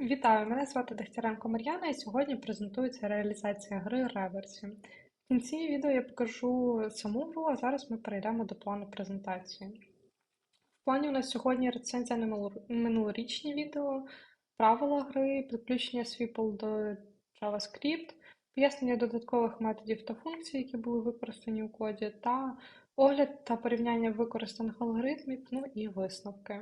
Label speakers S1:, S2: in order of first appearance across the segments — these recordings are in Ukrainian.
S1: Вітаю, мене звати Дегтяренко Мар'яна, і сьогодні презентується реалізація гри реверсі. В кінці відео я покажу саму гру, а зараз ми перейдемо до плану презентації. В плані у нас сьогодні рецензія на минулорічні відео, правила гри, підключення Swipple до JavaScript, пояснення додаткових методів та функцій, які були використані у коді, та огляд та порівняння використаних алгоритмів, ну і висновки.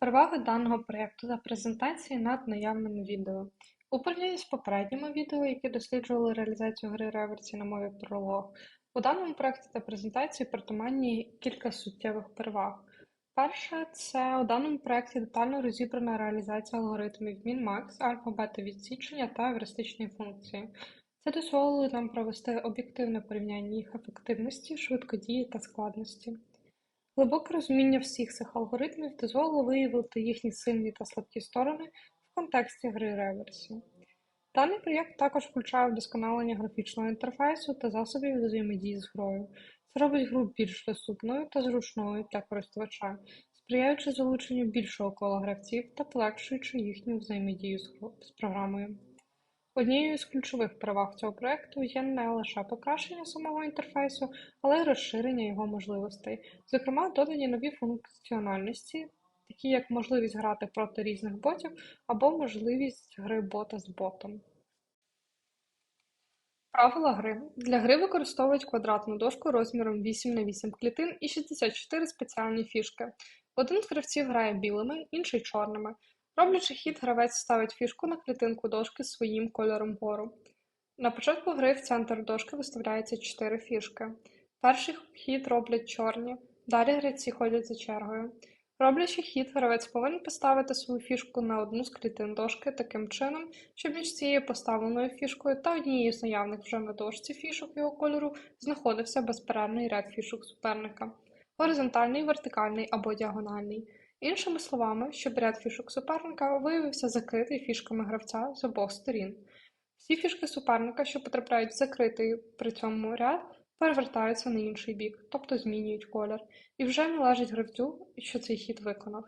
S1: Переваги даного проєкту та презентації над наявними відео. У порівнянні з попередніми відео, які досліджували реалізацію гри реверсі на мові пролог, у даному проєкті та презентації притаманні кілька суттєвих переваг. Перше, це у даному проєкті детально розібрана реалізація алгоритмів min-max, альфа, бета відсічення та евристичної функції. Це дозволило нам провести об'єктивне порівняння їх ефективності, швидкодії та складності. Глибоке розуміння всіх цих алгоритмів дозволило виявити їхні сильні та слабкі сторони в контексті гри реверсі. Даний проєкт також включає вдосконалення графічного інтерфейсу та засобів взаємодії з грою. Це робить гру більш доступною та зручною для користувача, сприяючи залученню більшого кола гравців та полегшуючи їхню взаємодію з програмою. Однією з ключових переваг цього проекту є не лише покращення самого інтерфейсу, але й розширення його можливостей, зокрема, додані нові функціональності, такі як можливість грати проти різних ботів або можливість гри бота з ботом. Правила гри. Для гри використовують квадратну дошку розміром 8 на 8 клітин і 64 спеціальні фішки. Один з гравців грає білими, інший чорними. Роблячи хід, гравець ставить фішку на клітинку дошки своїм кольором вгору. На початку гри в центр дошки виставляється 4 фішки. Перший хід роблять чорні, далі гравці ходять за чергою. Роблячи хід, гравець повинен поставити свою фішку на одну з клітин дошки таким чином, щоб між цією поставленою фішкою та однією з наявних вже на дошці фішок його кольору знаходився безперервний ряд фішок суперника горизонтальний, вертикальний або діагональний. Іншими словами, щоб ряд фішок суперника виявився закритий фішками гравця з обох сторін. Всі фішки суперника, що потрапляють в закритий при цьому ряд, перевертаються на інший бік, тобто змінюють колір, і вже належить гравцю, що цей хід виконав.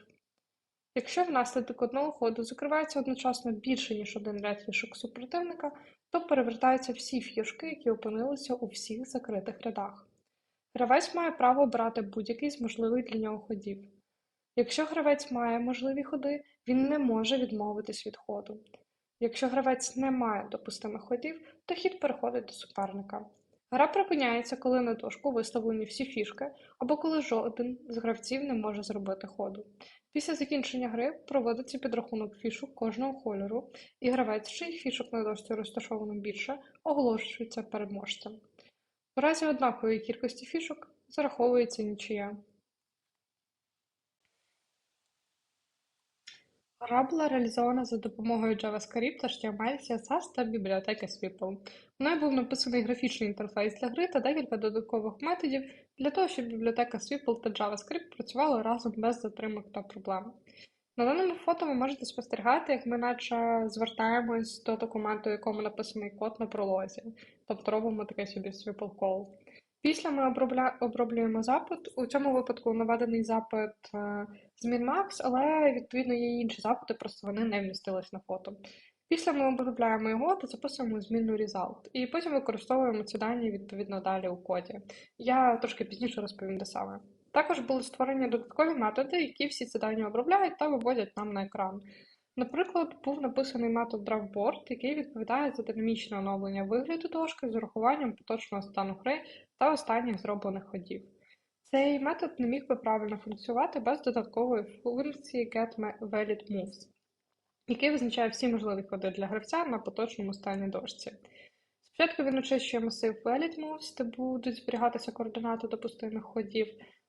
S1: Якщо внаслідок одного ходу закривається одночасно більше, ніж один ряд фішок супротивника, то перевертаються всі фішки, які опинилися у всіх закритих рядах. Гравець має право обрати будь-який з можливих для нього ходів. Якщо гравець має можливі ходи, він не може відмовитись від ходу. Якщо гравець не має допустимих ходів, то хід переходить до суперника. Гра припиняється, коли на дошку виставлені всі фішки, або коли жоден з гравців не може зробити ходу. Після закінчення гри проводиться підрахунок фішок кожного кольору, і гравець, чиїх фішок на дошці розташовано більше, оголошується переможцем. У разі однакової кількості фішок зараховується нічия. Гра була реалізована за допомогою JavaScript, HTML, CSS та бібліотеки Swipple. Мною був написаний графічний інтерфейс для гри та декілька додаткових методів для того, щоб бібліотека Swipple та JavaScript працювали разом без затримок та проблем. На даному фото ви можете спостерігати, як ми наче звертаємось до документу, в якому написаний код на пролозі, тобто робимо такий собі Swipple call. Після ми обробля... оброблюємо запит. У цьому випадку наведений запит е, з MinMax, але відповідно є інші запити, просто вони не вмістились на фото. Після ми обробляємо його та записуємо змінну result. І потім використовуємо ці дані відповідно далі у коді. Я трошки пізніше розповім де саме. Також були створені додаткові методи, які всі ці дані обробляють та виводять нам на екран. Наприклад, був написаний метод DraftBoard, який відповідає за динамічне оновлення вигляду дошки з урахуванням поточного стану гри та останніх зроблених ходів. Цей метод не міг би правильно функціонувати без додаткової функції getValidMoves, який визначає всі можливі ходи для гравця на поточному стані дошці. Спочатку він очищує масив ValidMoves, де будуть зберігатися координати допустимих ходів.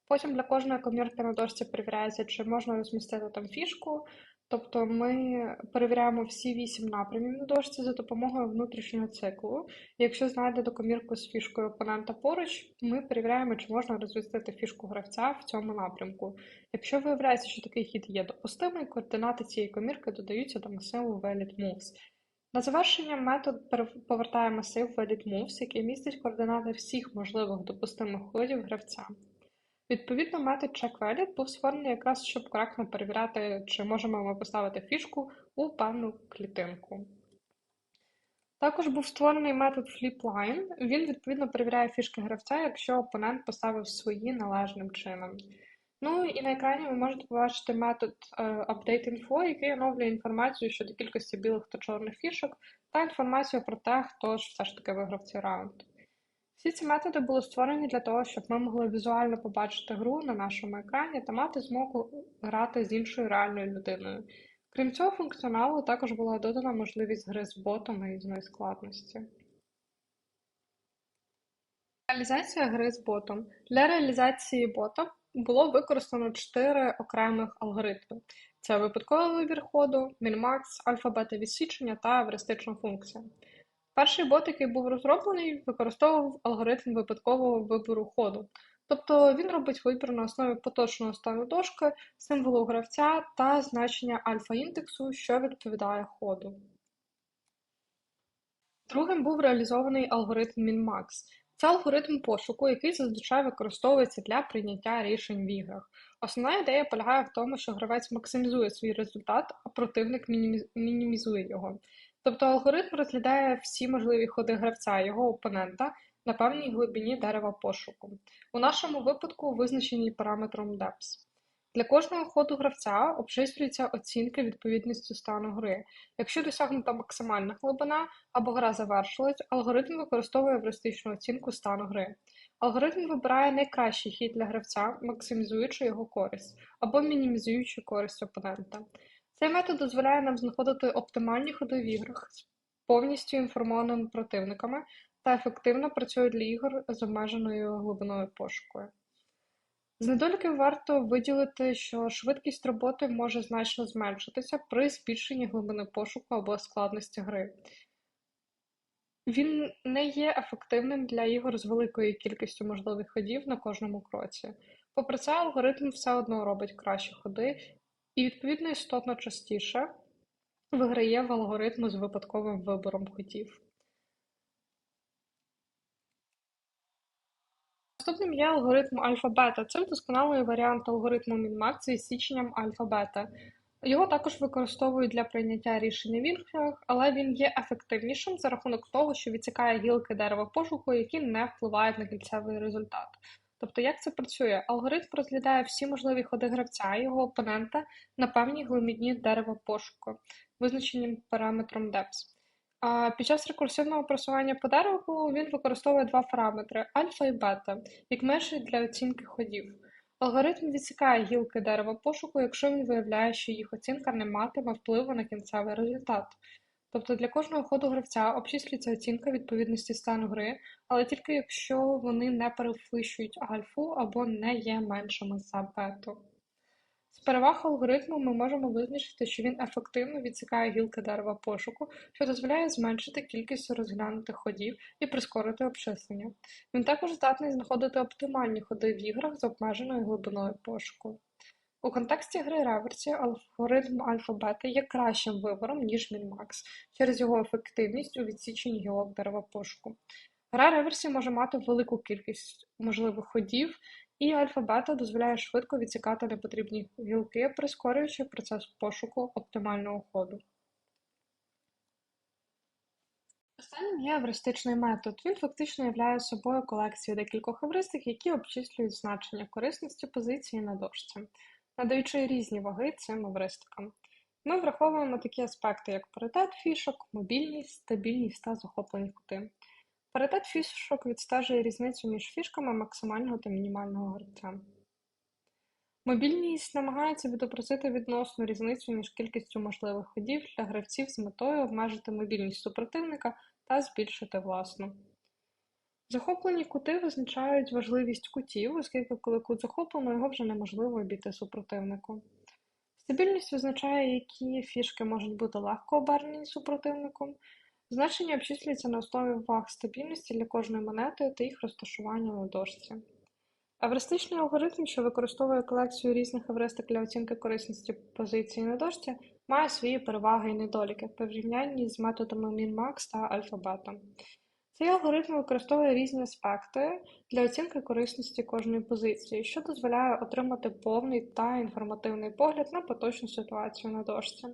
S1: Потім для кожної комірки на дошці перевіряється, чи можна розмістити там фішку, Тобто ми перевіряємо всі вісім напрямів на дошці за допомогою внутрішнього циклу. Якщо знайде комірку з фішкою опонента поруч, ми перевіряємо, чи можна розвістити фішку гравця в цьому напрямку. Якщо виявляється, що такий хід є допустимий, координати цієї комірки додаються до масиву Valid Moves. На завершення метод повертає масив Valid Moves, який містить координати всіх можливих допустимих ходів гравця. Відповідно, метод check-valid був створений якраз, щоб коректно перевіряти, чи можемо ми поставити фішку у певну клітинку. Також був створений метод flipLine. Він відповідно перевіряє фішки гравця, якщо опонент поставив свої належним чином. Ну і на екрані ви можете побачити метод е, UpdateInfo, який оновлює інформацію щодо кількості білих та чорних фішок, та інформацію про те, хто ж все ж таки виграв цей раунд. Всі ці методи були створені для того, щоб ми могли візуально побачити гру на нашому екрані та мати змогу грати з іншою реальною людиною. Крім цього функціоналу, також була додана можливість гри з ботами різної складності. Реалізація гри з ботом. Для реалізації бота було використано чотири окремих алгоритми: це випадковий вибір ходу, мінмакс, альфа-бета відсічення та евристична функція. Перший бот, який був розроблений, використовував алгоритм випадкового вибору ходу. Тобто він робить вибір на основі поточного стану дошки, символу гравця та значення альфа-індексу, що відповідає ходу. Другим був реалізований алгоритм MinMax. Це алгоритм пошуку, який зазвичай використовується для прийняття рішень в іграх. Основна ідея полягає в тому, що гравець максимізує свій результат, а противник мінімізує його. Тобто алгоритм розглядає всі можливі ходи гравця, його опонента на певній глибині дерева пошуку, у нашому випадку визначеній параметром depth. Для кожного ходу гравця обчислюються оцінки відповідності стану гри. Якщо досягнута максимальна глибина або гра завершилась, алгоритм використовує евристичну оцінку стану гри. Алгоритм вибирає найкращий хід для гравця, максимізуючи його користь або мінімізуючи користь опонента. Цей метод дозволяє нам знаходити оптимальні ходи в іграх з повністю інформованими противниками та ефективно працює для ігор з обмеженою глибиною пошуку. З недоліків варто виділити, що швидкість роботи може значно зменшитися при збільшенні глибини пошуку або складності гри. Він не є ефективним для ігор з великою кількістю можливих ходів на кожному кроці. Попри це, алгоритм все одно робить кращі ходи і, відповідно, істотно частіше виграє в алгоритму з випадковим вибором ходів. Наступним є алгоритм альфа-бета. Це вдосконалий варіант алгоритму Мінмакс із січенням альфа-бета. Його також використовують для прийняття рішень в іграх, але він є ефективнішим за рахунок того, що відсікає гілки дерева пошуку, які не впливають на кінцевий результат. Тобто, як це працює? Алгоритм розглядає всі можливі ходи гравця і його опонента на певній глибині дерева пошуку, визначеним параметром depth. А під час рекурсивного просування по дереву він використовує два параметри альфа і бета, як межі для оцінки ходів. Алгоритм відсікає гілки дерева пошуку, якщо він виявляє, що їх оцінка не матиме впливу на кінцевий результат. Тобто для кожного ходу гравця обчислюється оцінка відповідності стану гри, але тільки якщо вони не перевищують альфу або не є меншими за бету. З переваг алгоритму ми можемо визначити, що він ефективно відсікає гілки дерева пошуку, що дозволяє зменшити кількість розглянутих ходів і прискорити обчислення. Він також здатний знаходити оптимальні ходи в іграх з обмеженою глибиною пошуку. У контексті гри реверсі алгоритм альфа-бета є кращим вибором, ніж Мінмакс, через його ефективність у відсіченні гілок дерева пошуку. Гра реверсі може мати велику кількість можливих ходів, і альфа-бета дозволяє швидко відсікати непотрібні гілки, прискорюючи процес пошуку оптимального ходу. Останнім є евристичний метод. Він фактично являє собою колекцію декількох евристик, які обчислюють значення корисності позиції на дошці надаючи різні ваги цим евристикам. Ми враховуємо такі аспекти, як паритет фішок, мобільність, стабільність та захоплені кути. Паритет фішок відстежує різницю між фішками максимального та мінімального гравця. Мобільність намагається відобразити відносну різницю між кількістю можливих ходів для гравців з метою обмежити мобільність супротивника та збільшити власну. Захоплені кути визначають важливість кутів, оскільки коли кут захоплено, його вже неможливо обійти супротивнику. Стабільність визначає, які фішки можуть бути легко обернені супротивником. Значення обчислюється на основі ваг стабільності для кожної монети та їх розташування на дошці. Евристичний алгоритм, що використовує колекцію різних евристик для оцінки корисності позиції на дошці, має свої переваги і недоліки в порівнянні з методами min та альфа-бета. Цей алгоритм використовує різні аспекти для оцінки корисності кожної позиції, що дозволяє отримати повний та інформативний погляд на поточну ситуацію на дошці.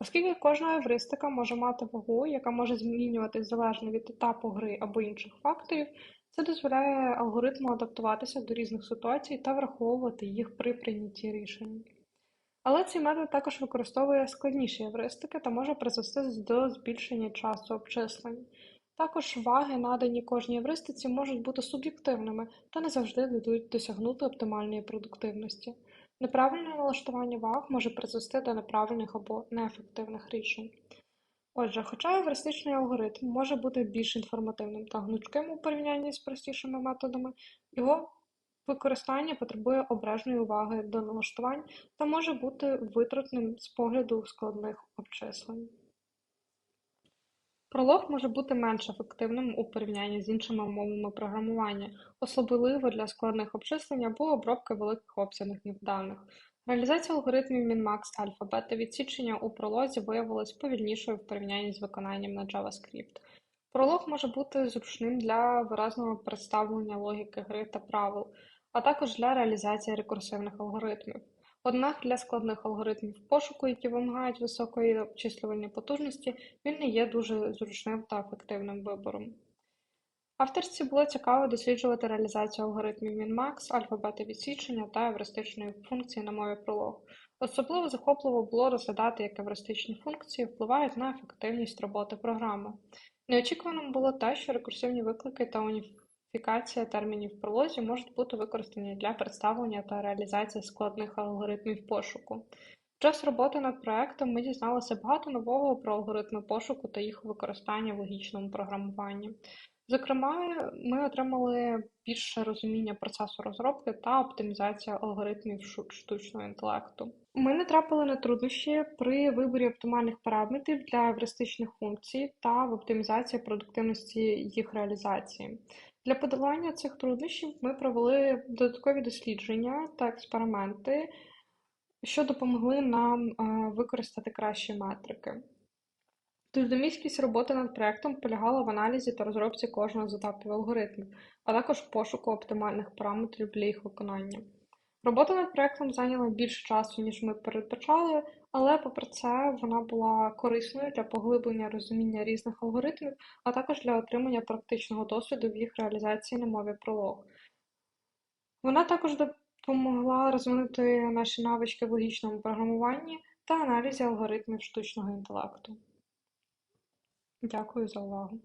S1: Оскільки кожна евристика може мати вагу, яка може змінюватись залежно від етапу гри або інших факторів, це дозволяє алгоритму адаптуватися до різних ситуацій та враховувати їх при прийнятті рішень. Але цей метод також використовує складніші евристики та може призвести до збільшення часу обчислень. Також ваги, надані кожній евристиці, можуть бути суб'єктивними та не завжди дадуть досягнути оптимальної продуктивності. Неправильне налаштування ваг може призвести до неправильних або неефективних рішень. Отже, хоча евристичний алгоритм може бути більш інформативним та гнучким у порівнянні з простішими методами, його використання потребує обережної уваги до налаштувань та може бути витратним з погляду складних обчислень. Пролог може бути менш ефективним у порівнянні з іншими мовами програмування, особливо для складних обчислень або обробки великих обсягів даних. Реалізація алгоритмів min-max, альфа, бета відсічення у пролозі виявилась повільнішою в порівнянні з виконанням на JavaScript. Пролог може бути зручним для виразного представлення логіки гри та правил, а також для реалізації рекурсивних алгоритмів. Однак для складних алгоритмів пошуку, які вимагають високої обчислювальної потужності, він не є дуже зручним та ефективним вибором. Авторці було цікаво досліджувати реалізацію алгоритмів min-max, альфа-бета відсічення та евристичної функції на мові пролог. Особливо захопливо було розглядати, як евристичні функції впливають на ефективність роботи програми. Неочікуваним було те, що рекурсивні виклики та уніфікація термінів в пролозі можуть бути використані для представлення та реалізації складних алгоритмів пошуку. Під час роботи над проектом ми дізналися багато нового про алгоритми пошуку та їх використання в логічному програмуванні. Зокрема, ми отримали більше розуміння процесу розробки та оптимізації алгоритмів штучного інтелекту. Ми натрапили на труднощі при виборі оптимальних параметрів для евристичних функцій та в оптимізації продуктивності їх реалізації. Для подолання цих труднощів ми провели додаткові дослідження та експерименти, що допомогли нам використати кращі метрики. Трудомісткість роботи над проєктом полягала в аналізі та розробці кожного з етапів алгоритмів, а також пошуку оптимальних параметрів для їх виконання. Робота над проектом зайняла більше часу, ніж ми передбачали, але, попри це, вона була корисною для поглиблення розуміння різних алгоритмів, а також для отримання практичного досвіду в їх реалізації на мові пролог. Вона також допомогла розвинути наші навички в логічному програмуванні та аналізі алгоритмів штучного інтелекту. Дякую за увагу!